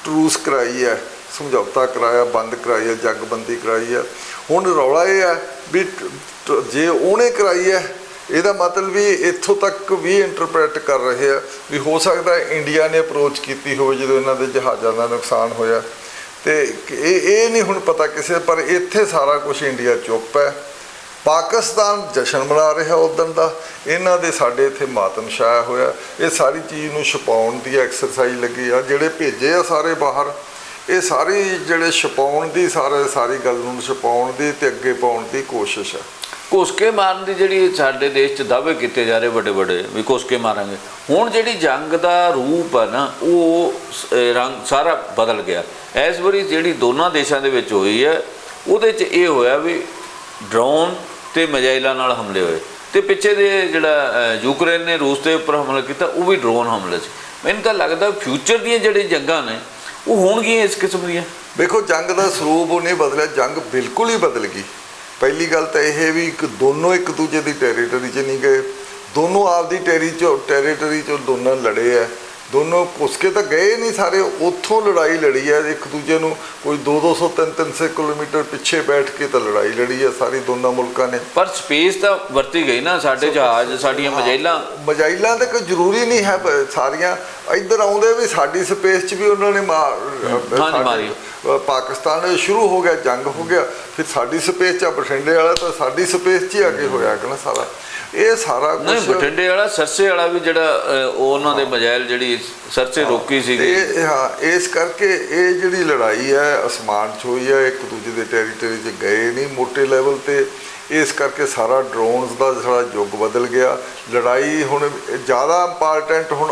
ਟਰੂਸ ਕਰਾਈ ਹੈ, ਸਮਝੌਤਾ ਕਰਾਇਆ, ਬੰਦ ਕਰਾਈ ਹੈ, ਜੱਗਬੰਦੀ ਕਰਾਈ ਹੈ। ਹੁਣ ਰੌਲਾ ਇਹ ਹੈ ਵੀ ਜੇ ਉਹਨੇ ਕਰਾਈ ਹੈ ਇਹਦਾ ਮਤਲਬ ਵੀ ਇੱਥੋਂ ਤੱਕ ਵੀ ਇੰਟਰਪ੍ਰੈਟ ਕਰ ਰਹੇ ਆ ਵੀ ਹੋ ਸਕਦਾ ਇੰਡੀਆ ਨੇ ਅਪਰੋਚ ਕੀਤੀ ਹੋਵੇ ਜਦੋਂ ਇਹਨਾਂ ਦੇ ਜਹਾਜ਼ਾਂ ਦਾ ਨੁਕਸਾਨ ਹੋਇਆ। ਤੇ ਇਹ ਇਹ ਨਹੀਂ ਹੁਣ ਪਤਾ ਕਿਸੇ, ਪਰ ਇੱਥੇ ਸਾਰਾ ਕੁਝ ਇੰਡੀਆ ਚੁੱਪ ਹੈ। ਪਾਕਿਸਤਾਨ ਜਸ਼ਨ ਮਨਾ ਰਿਹਾ ਉਦੋਂ ਦਾ। ਇਹਨਾਂ ਦੇ ਸਾਡੇ ਇੱਥੇ ਮਾਤਮ ਛਾਇਆ ਹੋਇਆ। ਇਹ ਸਾਰੀ ਚੀਜ਼ ਨੂੰ ਛਪਾਉਣ ਦੀ ਐਕਸਰਸਾਈਜ਼ ਲੱਗੀ ਆ। ਜਿਹੜੇ ਭੇਜੇ ਆ ਸਾਰੇ ਬਾਹਰ, ਇਹ ਸਾਰੀ ਜਿਹੜੇ ਛਪਾਉਣ ਦੀ, ਸਾਰੇ, ਸਾਰੀ ਗੱਲ ਨੂੰ ਛਪਾਉਣ ਦੀ ਤੇ ਅੱਗੇ ਪਾਉਣ ਦੀ ਕੋਸ਼ਿਸ਼ ਆ। ਕੁਸਕੇ ਮਾਰਨ ਦੀ ਜਿਹੜੀ ਸਾਡੇ ਦੇਸ਼ 'ਚ ਦਾਅਵੇ ਕੀਤੇ ਜਾ ਰਹੇ ਵੱਡੇ ਵੱਡੇ ਵੀ ਕੁਸਕੇ ਮਾਰਾਂਗੇ। ਹੁਣ ਜਿਹੜੀ ਜੰਗ ਦਾ ਰੂਪ ਹੈ ਨਾ, ਉਹ ਰੰਗ ਸਾਰਾ ਬਦਲ ਗਿਆ। ਇਸ ਵਾਰੀ ਜਿਹੜੀ ਦੋਨਾਂ ਦੇਸ਼ਾਂ ਦੇ ਵਿੱਚ ਹੋਈ ਹੈ, ਉਹਦੇ 'ਚ ਇਹ ਹੋਇਆ ਵੀ ਡਰੋਨ ਤੇ ਮਜਾਇਲਾਂ ਨਾਲ ਹਮਲੇ ਹੋਏ। ਤੇ ਪਿੱਛੇ ਦੇ ਜਿਹੜਾ ਯੂਕਰੇਨ ਨੇ ਰੂਸ ਦੇ ਉੱਪਰ ਹਮਲਾ ਕੀਤਾ, ਉਹ ਵੀ ਡਰੋਨ ਹਮਲੇ ਸੀ। ਮੈਨੂੰ ਤਾਂ ਲੱਗਦਾ ਫਿਊਚਰ ਦੀਆਂ ਜਿਹੜੀਆਂ ਜੰਗਾਂ ਨੇ, ਉਹ ਹੋਣਗੀਆਂ ਇਸ ਕਿਸਮ ਦੀਆਂ। ਵੇਖੋ ਜੰਗ ਦਾ ਸਰੂਪ ਉਹ ਨਹੀਂ ਬਦਲਿਆ, ਜੰਗ ਬਿਲਕੁਲ ਹੀ ਬਦਲ ਗਈ। ਪਹਿਲੀ ਗੱਲ ਤਾਂ ਇਹ ਵੀ ਇੱਕ ਦੋਨੋਂ ਇੱਕ ਦੂਜੇ ਦੀ ਟੈਰੀਟਰੀ 'ਚ ਨਹੀਂ ਗਏ। ਦੋਨੋਂ ਆਪਦੀ ਟੈਰੀ 'ਚੋਂ ਟੈਰੀਟਰੀ 'ਚੋਂ ਦੋਨੋਂ ਲੜੇ ਆ। ਦੋਨੋਂ ਕੁਸਕੇ ਤਾਂ ਗਏ ਨਹੀਂ ਸਾਰੇ ਉੱਥੋਂ ਲੜਾਈ ਲੜੀ ਹੈ ਇੱਕ ਦੂਜੇ ਨੂੰ ਕੋਈ 2-200 3-300 ਕਿਲੋਮੀਟਰ ਪਿੱਛੇ ਬੈਠ ਕੇ ਤਾਂ ਲੜਾਈ ਲੜੀ ਹੈ ਸਾਰੀ ਦੋਨਾਂ ਮੁਲਕਾਂ ਨੇ। ਪਰ ਸਪੇਸ ਤਾਂ ਵਰਤੀ ਗਈ ਨਾ ਸਾਡੇ ਜਹਾਜ਼ ਸਾਡੀਆਂ ਮਜਾਇਲਾਂ ਮਜਾਇਲਾਂ ਤਾਂ ਕੋਈ ਜ਼ਰੂਰੀ ਨਹੀਂ ਹੈ ਸਾਰੀਆਂ। ਇੱਧਰ ਆਉਂਦੇ ਵੀ ਸਾਡੀ ਸਪੇਸ 'ਚ ਵੀ ਉਹਨਾਂ ਨੇ ਮਾਰ। ਪਾਕਿਸਤਾਨ ਵਿੱਚ ਸ਼ੁਰੂ ਹੋ ਗਿਆ ਜੰਗ ਹੋ ਗਿਆ ਫਿਰ ਸਾਡੀ ਸਪੇਸ 'ਚ ਬਠਿੰਡੇ ਵਾਲਾ ਤਾਂ ਸਾਡੀ ਸਪੇਸ 'ਚ ਹੀ ਆ ਕੇ ਹੋਇਆ ਕਿ ਨਾ ਸਾਰਾ। ਇਹ ਸਾਰਾ ਨਹੀਂ ਕੁਝ ਬਠਿੰਡੇ ਵਾਲਾ ਸਰਸੇ ਵਾਲਾ ਵੀ ਜਿਹੜਾ ਉਹਨਾਂ ਦੇ ਮਜਾਇਲ ਜਿਹੜੀ ਸਰਸੇ ਰੋਕੀ ਸੀਗੀ। ਤੇ ਹਾਂ ਇਸ ਕਰਕੇ ਇਹ ਜਿਹੜੀ ਲੜਾਈ ਹੈ ਅਸਮਾਨ 'ਚ ਹੋਈ ਹੈ ਇੱਕ ਦੂਜੇ ਦੇ ਟੈਰੀਟਰੀ 'ਚ ਗਏ ਨਹੀਂ ਮੋٹے ਲੈਵਲ ਤੇ ਇਸ ਕਰਕੇ ਸਾਰਾ ਡਰੋਨਸ ਦਾ ਸਾਰਾ ਯੁੱਗ ਬਦਲ ਗਿਆ। ਲੜਾਈ ਹੁਣ ਜ਼ਿਆਦਾ ਇੰਪੋਰਟੈਂਟ ਹੁਣ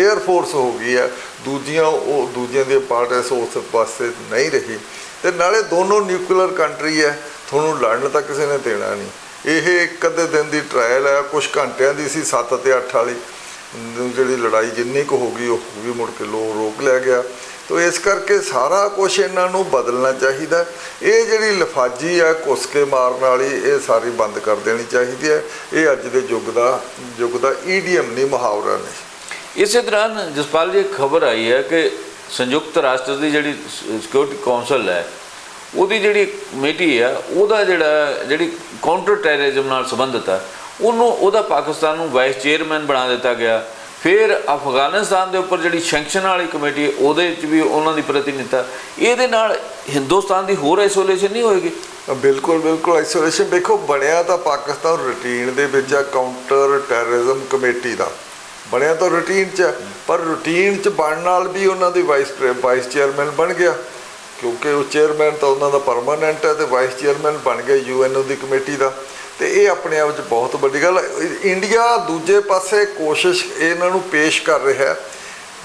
에ਅਰ ਫੋਰਸ ਹੋ ਗਈ ਹੈ। ਦੂਜੀਆਂ ਉਹ, ਦੂਜਿਆਂ ਦੀ ਇੰਪਾਰਟੈਂਸ ਉਸ ਪਾਸੇ ਨਹੀਂ ਰਹੀ। ਤੇ ਨਾਲੇ ਦੋਨੋਂ ਨਿਊਕਲੀਅਰ ਕੰਟਰੀ ਹੈ। ਤੁਹਾਨੂੰ ਲੜਨ ਤਾਂ ਕਿਸੇ ਨੇ ਦੇਣਾ ਨਹੀਂ। ਇਹ ਇੱਕ ਅੱਧੇ ਦਿਨ ਦੀ ਟ੍ਰਾਇਲ ਹੈ। ਕੁਝ ਘੰਟਿਆਂ ਦੀ ਸੀ 7 ਤੇ 8 ਵਾਲੀ। ਜਿਹੜੀ ਲੜਾਈ ਜਿੰਨੀ ਕੁ ਹੋ ਗਈ, ਉਹ ਵੀ ਮੁੜ ਕੇ ਲੋ ਰੋਕ ਲਿਆ ਗਿਆ। ਤੋ ਇਸ ਕਰਕੇ ਸਾਰਾ ਕੁਝ ਇਹਨਾਂ ਨੂੰ ਬਦਲਣਾ ਚਾਹੀਦਾ ਇਹ ਜਿਹੜੀ ਲਫਾਜੀ ਆ ਕੁਸਕੇ ਮਾਰਨ ਵਾਲੀ, ਇਹ ਸਾਰੀ ਬੰਦ ਕਰ ਦੇਣੀ ਚਾਹੀਦੀ ਹੈ। ਇਹ ਅੱਜ ਦੇ ਯੁੱਗ ਦਾ ਯੁੱਗ ਦਾ ਈਡੀਐਮ ਨਹੀਂ, ਮੁਹਾਵਰਾ ਨਹੀਂ। ਇਸੇ ਦੌਰਾਨ ਜਸਪਾਲ ਜੀ ਖਬਰ ਆਈ ਹੈ ਕਿ ਸੰਯੁਕਤ ਰਾਸ਼ਟਰ ਦੀ ਜਿਹੜੀ ਸਿਕਿਉਰਿਟੀ ਕੌਂਸਲ ਹੈ, ਉਹਦੀ ਜਿਹੜੀ ਕਮੇਟੀ ਹੈ, ਉਹਦਾ ਜਿਹੜਾ, ਜਿਹੜੀ ਕਾਊਂਟਰ ਟੈਰਰਿਜ਼ਮ ਨਾਲ ਸੰਬੰਧਿਤ ਹੈ, ਉਹਨੂੰ, ਉਹਦਾ ਪਾਕਿਸਤਾਨ ਨੂੰ ਵਾਈਸ ਚੇਅਰਮੈਨ ਬਣਾ ਦਿੱਤਾ ਗਿਆ। ਫਿਰ ਅਫਗਾਨਿਸਤਾਨ ਦੇ ਉੱਪਰ ਜਿਹੜੀ ਸੈਂਕਸ਼ਨ ਵਾਲੀ ਕਮੇਟੀ ਹੈ, ਉਹਦੇ ਵਿੱਚ ਵੀ ਉਹਨਾਂ ਦੀ ਪ੍ਰਤੀਨਿਧਤਾ। ਇਹਦੇ ਨਾਲ ਹਿੰਦੁਸਤਾਨ ਦੀ ਹੋਰ ਆਈਸੋਲੇਸ਼ਨ ਨਹੀਂ ਹੋਏਗੀ? ਬਿਲਕੁਲ ਬਿਲਕੁਲ। ਆਈਸੋਲੇਸ਼ਨ ਦੇਖੋ ਬਣਿਆ ਤਾਂ ਪਾਕਿਸਤਾਨ ਰੂਟੀਨ ਦੇ ਵਿੱਚ ਆ ਕਾਊਂਟਰ ਟੈਰਰਿਜ਼ਮ ਕਮੇਟੀ ਦਾ। ਬਣਿਆ ਤਾਂ ਰੂਟੀਨ 'ਚ ਹੈ, ਪਰ ਰੂਟੀਨ 'ਚ ਬਣਨ ਨਾਲ ਵੀ ਉਹਨਾਂ ਦੀ ਵਾਈਸ ਵਾਈਸ ਚੇਅਰਮੈਨ ਬਣ ਗਿਆ। ਕਿਉਂਕਿ ਉਹ ਚੇਅਰਮੈਨ ਤਾਂ ਉਹਨਾਂ ਦਾ ਪਰਮਾਨੈਂਟ ਹੈ ਤੇ ਵਾਈਸ ਚੇਅਰਮੈਨ ਬਣ ਗਿਆ ਯੂਐਨਓ ਦੀ ਕਮੇਟੀ ਦਾ। ਤੇ ਇਹ ਆਪਣੇ ਆਪ 'ਚ ਬਹੁਤ ਵੱਡੀ ਗੱਲ ਇੰਡੀਆ ਦੂਜੇ ਪਾਸੇ ਕੋਸ਼ਿਸ਼ ਇਹਨਾਂ ਨੂੰ ਪੇਸ਼ ਕਰ ਰਿਹਾ ਹੈ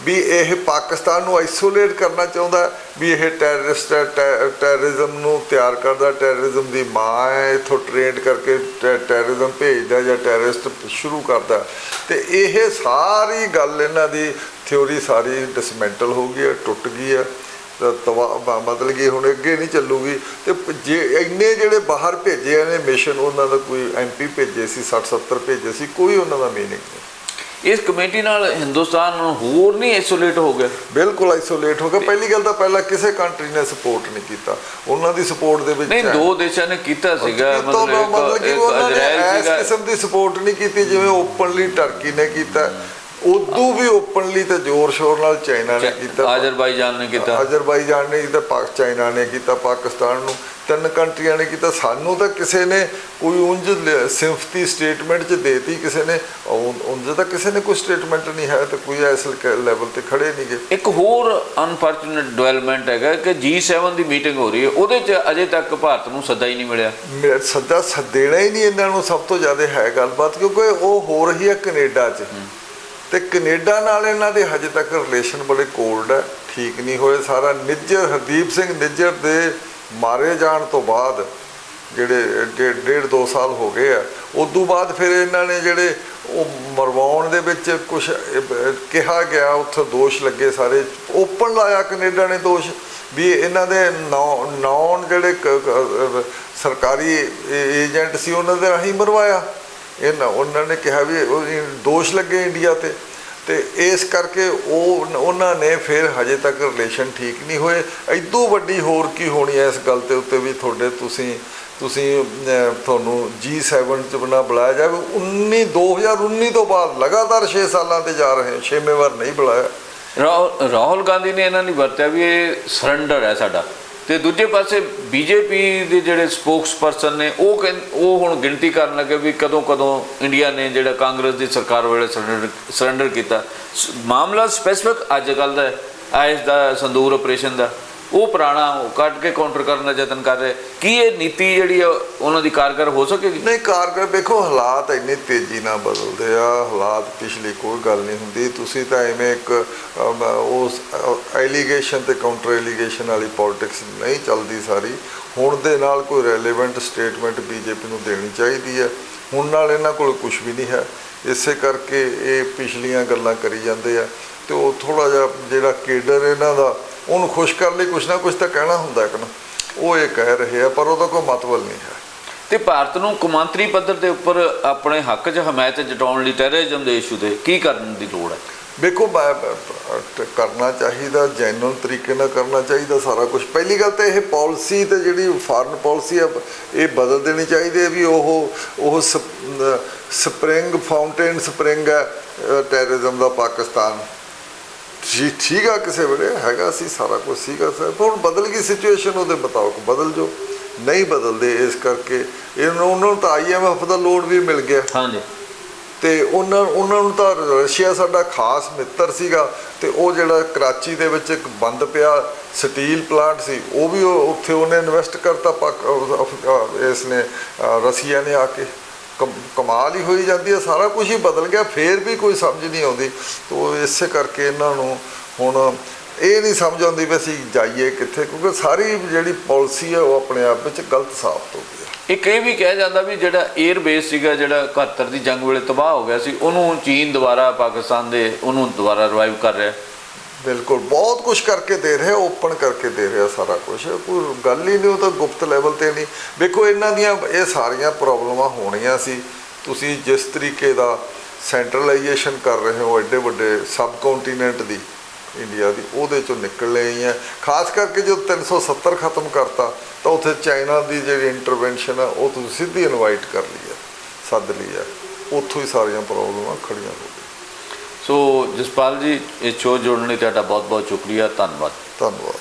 ਵੀ ਇਹ ਪਾਕਿਸਤਾਨ ਨੂੰ ਆਈਸੋਲੇਟ ਕਰਨਾ ਚਾਹੁੰਦਾ ਵੀ ਇਹ ਟੈਰਰਿਸਟ ਹੈ, ਟੈ- ਟੈਰਰਿਜ਼ਮ ਨੂੰ ਤਿਆਰ ਕਰਦਾ, ਟੈਰਰਿਜ਼ਮ ਦੀ ਮਾਂ ਹੈ, ਇਥੋਂ ਟ੍ਰੇਨਡ ਕਰਕੇ ਟੈ- ਟੈਰਰਿਜ਼ਮ ਭੇਜਦਾ ਜਾਂ ਟੈਰਰਿਸਟ ਸ਼ੁਰੂ ਕਰਦਾ। ਤੇ ਇਹ ਸਾਰੀ ਗੱਲ ਇਹਨਾਂ ਦੀ ਥਿਉਰੀ ਸਾਰੀ ਡਿਸਮੈਂਟਲ ਹੋ ਗਈ ਹੈ, ਟੁੱਟ ਗਈ ਹੈ। ਤਾਂ ਤਵਾ ਬ- ਬਦਲ ਗਈ ਹੁਣ ਅੱਗੇ ਨਹੀਂ ਚੱਲੂਗੀ ਤੇ ਜੇ ਇੰਨੇ ਜਿਹੜੇ ਬਾਹਰ ਭੇਜੇ ਨੇ ਮਿਸ਼ਨ ਉਹਨਾਂ ਦਾ ਕੋਈ ਐਮਪੀ ਭੇਜੇ ਸੀ 60 70 ਭੇਜੇ ਸੀ ਕੋਈ ਉਹਨਾਂ ਦਾ ਮੀਨਿੰਗ ਨਹੀਂ। ਇਸ ਕਮੇਟੀ ਨਾਲ ਹਿੰਦੁਸਤਾਨ ਹੋਰ ਨਹੀਂ ਆਈਸੋਲੇਟ ਹੋ ਗਿਆ? ਬਿਲਕੁਲ ਆਈਸੋਲੇਟ ਹੋ ਗਿਆ। ਪਹਿਲੀ ਗੱਲ ਤਾਂ ਪਹਿਲਾਂ ਕਿਸੇ ਕੰਟਰੀ ਨੇ ਸਪੋਰਟ ਨਹੀਂ ਕੀਤਾ। ਉਹਨਾਂ ਦੀ ਸਪੋਰਟ ਦੇ ਵਿੱਚ ਨਹੀਂ। ਦੋ ਦੇਸ਼ਾਂ ਨੇ ਕੀਤਾ ਸੀਗਾ ਮਤਲਬ ਮਤਲਬ ਕਿ ਉਹਨਾਂ ਨੇ ਇਸ ਕਿਸਮ ਦੀ ਸਪੋਰਟ ਨਹੀਂ ਕੀਤੀ ਜਿਵੇਂ ਓਪਨਲੀ ਟਰਕੀ ਨੇ ਕੀਤਾ। ਉਦੋਂ ਵੀ ਓਪਨਲੀ ਤੇ ਜ਼ੋਰ ਸ਼ੋਰ ਨਾਲ ਚਾਈਨਾ ਨੇ ਕੀਤਾ। ਆਜ਼ਰਬਾਈਜਾਨ ਨੇ ਕੀਤਾ। ਅਜ਼ਰਬਾਈਜਾਨ ਨੇ ਕੀਤਾ ਪਾਕ ਚਾਈਨਾ ਨੇ ਕੀਤਾ ਪਾਕਿਸਤਾਨ ਨੂੰ। ਤਿੰਨ ਕੰਟਰੀਆਂ ਨੇ ਕੀਤਾ। ਸਾਨੂੰ ਤਾਂ ਕਿਸੇ ਨੇ ਕੋਈ ਉਂਝ ਸਿੰਫਤੀ ਸਟੇਟਮੈਂਟ ਚ ਦੇਤੀ ਕਿਸੇ ਨੇ। ਉਂਝ ਤਾਂ ਕਿਸੇ ਨੇ ਕੋਈ ਸਟੇਟਮੈਂਟ ਨਹੀਂ ਹੈ ਤੇ ਕੋਈ ਇਸ ਲੈਵਲ ਤੇ ਖੜੇ ਨਹੀਂ ਗਏ ਇੱਕ ਹੋਰ ਅਨਫੋਰਚੂਨੇਟ ਡਿਵੈਲਪਮੈਂਟ ਹੈਗਾ ਕਿ G7 ਦੀ ਮੀਟਿੰਗ ਹੋ ਰਹੀ ਹੈ। ਉਹਦੇ 'ਚ ਅਜੇ ਤੱਕ ਭਾਰਤ ਨੂੰ ਸੱਦਾ ਹੀ ਨਹੀਂ ਮਿਲਿਆ। ਮੇਰਾ ਸੱਦਾ ਸੱਦੇਣਾ ਹੀ ਨਹੀਂ ਇਹਨਾਂ ਨੂੰ। ਸਭ ਤੋਂ ਜ਼ਿਆਦਾ ਹੈ ਗੱਲਬਾਤ ਕਿਉਂਕਿ ਉਹ ਹੋ ਰਹੀ ਹੈ ਕੈਨੇਡਾ 'ਚ। ਤੇ ਕੈਨੇਡਾ ਨਾਲ ਇਹਨਾਂ ਦੇ ਹਜੇ ਤੱਕ ਰਿਲੇਸ਼ਨ ਬੜੇ ਕੋਲਡ ਹੈ, ਠੀਕ ਨਹੀਂ ਹੋਏ। ਸਾਰਾ ਨਿੱਜਰ, ਹਰਦੀਪ ਸਿੰਘ ਨਿੱਜਰ ਦੇ ਮਾਰੇ ਜਾਣ ਤੋਂ ਬਾਅਦ ਜਿਹੜੇ ਡੇਢ ਡੇਢ ਦੋ ਸਾਲ ਹੋ ਗਏ ਆ। ਉਦੋਂ ਬਾਅਦ ਫਿਰ ਇਹਨਾਂ ਨੇ ਜਿਹੜੇ ਉਹ ਮਰਵਾਉਣ ਦੇ ਵਿੱਚ ਕੁਝ ਕਿਹਾ ਗਿਆ, ਉੱਥੇ ਦੋਸ਼ ਲੱਗੇ ਸਾਰੇ। ਓਪਨ ਲਾਇਆ ਕੈਨੇਡਾ ਨੇ ਦੋਸ਼ ਵੀ ਇਹਨਾਂ ਦੇ ਨੌਨ ਜਿਹੜੇ ਕ- ਸਰਕਾਰੀ ਏਜੰਟ ਸੀ, ਉਹਨਾਂ ਦੇ ਰਾਹੀਂ ਮਰਵਾਇਆ। ਇਹਨਾਂ ਉਹਨਾਂ ਨੇ ਕਿਹਾ ਵੀ ਦੋਸ਼ ਲੱਗੇ ਇੰਡੀਆ ਤੇ ਤੇ ਇਸ ਕਰਕੇ ਉਹ ਉਹਨਾਂ ਨੇ ਫਿਰ ਹਜੇ ਤੱਕ ਰਿਲੇਸ਼ਨ ਠੀਕ ਨਹੀਂ ਹੋਏ। ਐਦੋਂ ਵੱਡੀ ਹੋਰ ਕੀ ਹੋਣੀ ਹੈ ਇਸ ਗੱਲ ਤੇ ਉੱਤੇ ਵੀ ਤੁਹਾਡੇ ਤੁਸੀਂ ਤੁਸੀਂ ਅਹ, ਤੁਹਾਨੂੰ G7 ਚ ਬਣਾ ਬੁਲਾਇਆ ਜਾਵੇ। 19 2019 ਤੋਂ ਬਾਅਦ ਲਗਾਤਾਰ 6 ਸਾਲਾਂ ਤੇ ਜਾ ਰਹੇ ਛੇਵੇਂ ਵਾਰ ਨਹੀਂ ਬੁਲਾਇਆ। ਰਾਹੁਲ ਰਾਹੁਲ ਗਾਂਧੀ ਨੇ ਇਹਨਾਂ ਨੇ ਵਰਤਿਆ ਵੀ ਇਹ ਸਰੈਂਡਰ ਹੈ ਸਾਡਾ। ਤੇ ਦੂਜੇ ਪਾਸੇ ਬੀਜੇਪੀ ਦੇ ਜਿਹੜੇ ਸਪੋਕਸਪਰਸਨ ਨੇ, ਉਹ ਕਹਿੰ- ਉਹ ਹੁਣ ਗਿਣਤੀ ਕਰਨ ਲੱਗੇ ਵੀ ਕਦੋਂ ਕਦੋਂ ਇੰਡੀਆ ਨੇ ਜਿਹੜਾ ਕਾਂਗਰਸ ਦੀ ਸਰਕਾਰ ਵੇਲੇ ਸਰੈਂਡਰ ਕੀਤਾ। ਮਾਮਲਾ ਸਪੈਸੀਫਿਕ ਅੱਜ ਕੱਲ ਦਾ ਆਇਸ ਦਾ, ਸੰਦੂਰ ਆਪਰੇਸ਼ਨ ਦਾ। ਉਹ ਪੁਰਾਣਾ ਉਹ ਕੱਢ ਕੇ ਕਾਊਂਟਰ ਕਰਨ ਦਾ ਯਤਨ ਕਰ ਰਹੇ। ਕੀ ਇਹ ਨੀਤੀ ਜਿਹੜੀ ਆ, ਉਹਨਾਂ ਦੀ ਕਾਰਗਰ ਹੋ ਸਕੇਗੀ? ਨਹੀਂ, ਕਾਰਗਰ ਵੇਖੋ, ਹਾਲਾਤ ਇੰਨੀ ਤੇਜ਼ੀ ਨਾਲ ਬਦਲਦੇ ਆ, ਹਾਲਾਤ ਪਿਛਲੀ ਕੋਈ ਗੱਲ ਨਹੀਂ ਹੁੰਦੀ। ਤੁਸੀਂ ਤਾਂ ਐਵੇਂ ਇੱਕ ਉਸ ਐਲੀਗੇਸ਼ਨ ਤੇ ਕਾਊਂਟਰ ਐਲੀਗੇਸ਼ਨ ਵਾਲੀ ਪੋਲਿਟਿਕਸ ਨਹੀਂ ਚੱਲਦੀ ਸਾਰੀ। ਹੁਣ ਦੇ ਨਾਲ ਕੋਈ ਰੈਲੇਵੈਂਟ ਸਟੇਟਮੈਂਟ ਬੀਜੇਪੀ ਨੂੰ ਦੇਣੀ ਚਾਹੀਦੀ ਹੈ। ਹੁਣ ਨਾਲ ਇਹਨਾਂ ਕੋਲ ਕੁਝ ਵੀ ਨਹੀਂ ਹੈ। ਇਸੇ ਕਰਕੇ ਇਹ ਪਿਛਲੀਆਂ ਗੱਲਾਂ ਕਰੀ ਜਾਂਦੇ ਆ। ਤੇ ਉਹ ਥੋੜਾ ਜਿਹਾ ਜਿਹੜਾ ਕੇਡਰ ਇਹਨਾਂ ਦਾ ਉਹਨੂੰ ਖੁਸ਼ ਕਰਨ ਲਈ ਕੁਝ ਨਾ ਕੁਝ ਤਾਂ ਕਹਿਣਾ ਹੁੰਦਾ ਹੈ ਕਿ ਨਾ। ਉਹ ਇਹ ਕਹਿ ਰਹੇ ਆ ਪਰ ਉਹਦਾ ਕੋਈ ਮਤਲਬ ਨਹੀਂ ਹੈ। ਤੇ ਭਾਰਤ ਨੂੰ ਕੌਮਾਂਤਰੀ ਪੱਧਰ ਦੇ ਉੱਪਰ ਆਪਣੇ ਹੱਕ 'ਚ ਹਮਾਇਤ ਜਤਾਉਣ ਲਈ ਟੈਰਰਿਜ਼ਮ ਦੇ ਇਸ਼ੂ ਤੇ ਕੀ ਕਰਨ ਦੀ ਲੋੜ ਹੈ? ਵੇਖੋ ਕਰਨਾ ਚਾਹੀਦਾ ਜੈਨੂਨ ਤਰੀਕੇ ਨਾਲ ਕਰਨਾ ਚਾਹੀਦਾ ਸਾਰਾ ਕੁਝ ਪਹਿਲੀ ਗੱਲ ਤਾਂ ਇਹ ਪਾਲਿਸੀ ਤੇ ਜਿਹੜੀ ਫਾਰਨ ਪਾਲਿਸੀ ਆ ਇਹ ਬਦਲ ਦੇਣੀ ਚਾਹੀਦੀ ਹੈ ਵੀ ਉਹ ਉਹ ਸਪਰਿੰਗ ਫਾਊਂਟੇਨ ਸਪਰਿੰਗ ਹੈ ਟੈਰਰਿਜ਼ਮ ਦਾ ਪਾਕਿਸਤਾਨ। ਜੀ ਠੀਕ ਆ ਕਿਸੇ ਵੇਲੇ ਹੈਗਾ ਸੀ ਸਾਰਾ ਕੁਝ ਸੀਗਾ ਸਰ। ਹੁਣ ਬਦਲ ਗਈ ਸਿਚੁਏਸ਼ਨ ਉਹਦੇ ਮੁਤਾਬਕ ਬਦਲ ਜੋ ਨਹੀਂ ਬਦਲਦੇ ਇਸ ਕਰਕੇ। ਇਹਨਾਂ ਉਹਨਾਂ ਨੂੰ ਤਾਂ ਆਈਐਮਐਫ ਦਾ ਲੋਡ ਵੀ ਮਿਲ ਗਿਆ। ਹਾਂਜੀ। ਤੇ ਉਹਨਾਂ ਉਹਨਾਂ ਨੂੰ ਤਾਂ ਰਸ਼ੀਆ ਸਾਡਾ ਖਾਸ ਮਿੱਤਰ ਸੀਗਾ। ਤੇ ਉਹ ਜਿਹੜਾ ਕਰਾਚੀ ਦੇ ਵਿੱਚ ਇੱਕ ਬੰਦ ਪਿਆ ਸਟੀਲ ਪਲਾਂਟ ਸੀ ਉਹ ਵੀ ਉੱਥੇ ਉਹਨੇ ਇਨਵੈਸਟ ਕਰਤਾ ਇਸ ਨੇ ਰਸ਼ੀਆ ਨੇ ਆ ਕੇ। ਕਮਾਲ ਹੀ ਹੋਈ ਜਾਂਦੀ ਹੈ, ਸਾਰਾ ਕੁਝ ਹੀ ਬਦਲ ਗਿਆ, ਫੇਰ ਵੀ ਕੋਈ ਸਮਝ ਨਹੀਂ ਆਉਂਦੀ। ਤੋ ਇਸੇ ਕਰਕੇ ਇਹਨਾਂ ਨੂੰ ਹੁਣ ਇਹ ਨਹੀਂ ਸਮਝ ਆਉਂਦੀ ਵੀ ਅਸੀਂ ਜਾਈਏ ਕਿੱਥੇ, ਕਿਉਂਕਿ ਸਾਰੀ ਜਿਹੜੀ ਪਾਲਿਸੀ ਹੈ ਉਹ ਆਪਣੇ ਆਪ ਵਿੱਚ ਗਲਤ ਸਾਬਤ ਹੋ ਗਈ ਇੱਕ ਇਹ ਵੀ ਕਿਹਾ ਜਾਂਦਾ ਵੀ ਜਿਹੜਾ 에ਅਰ ਬੇਸ ਸੀਗਾ, ਜਿਹੜਾ 71 ਦੀ ਜੰਗ ਵੇਲੇ ਤਬਾਹ ਹੋ ਗਿਆ ਸੀ, ਉਹਨੂੰ ਚੀਨ ਦੁਬਾਰਾ, ਪਾਕਿਸਤਾਨ ਦੇ ਉਹਨੂੰ ਦੁਬਾਰਾ ਰਿਵਾਈਵ ਕਰ ਰਿਹਾ ਬਿਲਕੁਲ, ਬਹੁਤ ਕੁਝ ਕਰਕੇ ਦੇ ਰਿਹਾ, ਓਪਨ ਕਰਕੇ ਦੇ ਰਿਹਾ ਸਾਰਾ ਕੁਝ ਕੋਈ ਗੱਲ ਹੀ ਨਹੀਂ, ਉਹ ਤਾਂ ਗੁਪਤ ਲੈਵਲ ਤੇ ਨਹੀਂ। ਵੇਖੋ, ਇਹਨਾਂ ਦੀਆਂ ਇਹ ਸਾਰੀਆਂ ਪ੍ਰੋਬਲਮਾਂ ਹੋਣੀਆਂ ਸੀ। ਤੁਸੀਂ ਜਿਸ ਤਰੀਕੇ ਦਾ ਸੈਂਟਰਲਾਈਜੇਸ਼ਨ ਕਰ ਰਹੇ ਹੋ, ਐਡੇ ਵੱਡੇ ਸਬ ਕੰਟੀਨੈਂਟ ਦੀ ਇੰਡੀਆ ਦੀ, ਉਹਦੇ ਚੋਂ ਨਿਕਲ ਲਈ ਹੈ ਖਾਸ ਕਰਕੇ ਜਦੋਂ 370 ਖਤਮ ਕਰਤਾ, ਤਾਂ ਉੱਥੇ ਚਾਈਨਾ ਦੀ ਜਿਹੜੀ ਇੰਟਰਵੈਂਸ਼ਨ ਆ, ਉਹ ਤੁਸੀਂ ਸਿੱਧੀ ਇਨਵਾਈਟ ਕਰ ਲਈ ਹੈ ਸੱਦ ਲਈ ਹੈ ਉੱਥੋਂ ਹੀ ਸਾਰੀਆਂ ਪ੍ਰੋਬਲਮਾਂ ਖੜੀਆਂ ਹੋ ਸੋ ਜਸਪਾਲ ਜੀ ਇਹ ਸ਼ੋਅ ਜੋੜਨ ਲਈ ਤੁਹਾਡਾ ਬਹੁਤ ਬਹੁਤ ਸ਼ੁਕਰੀਆ ਧੰਨਵਾਦ। ਧੰਨਵਾਦ।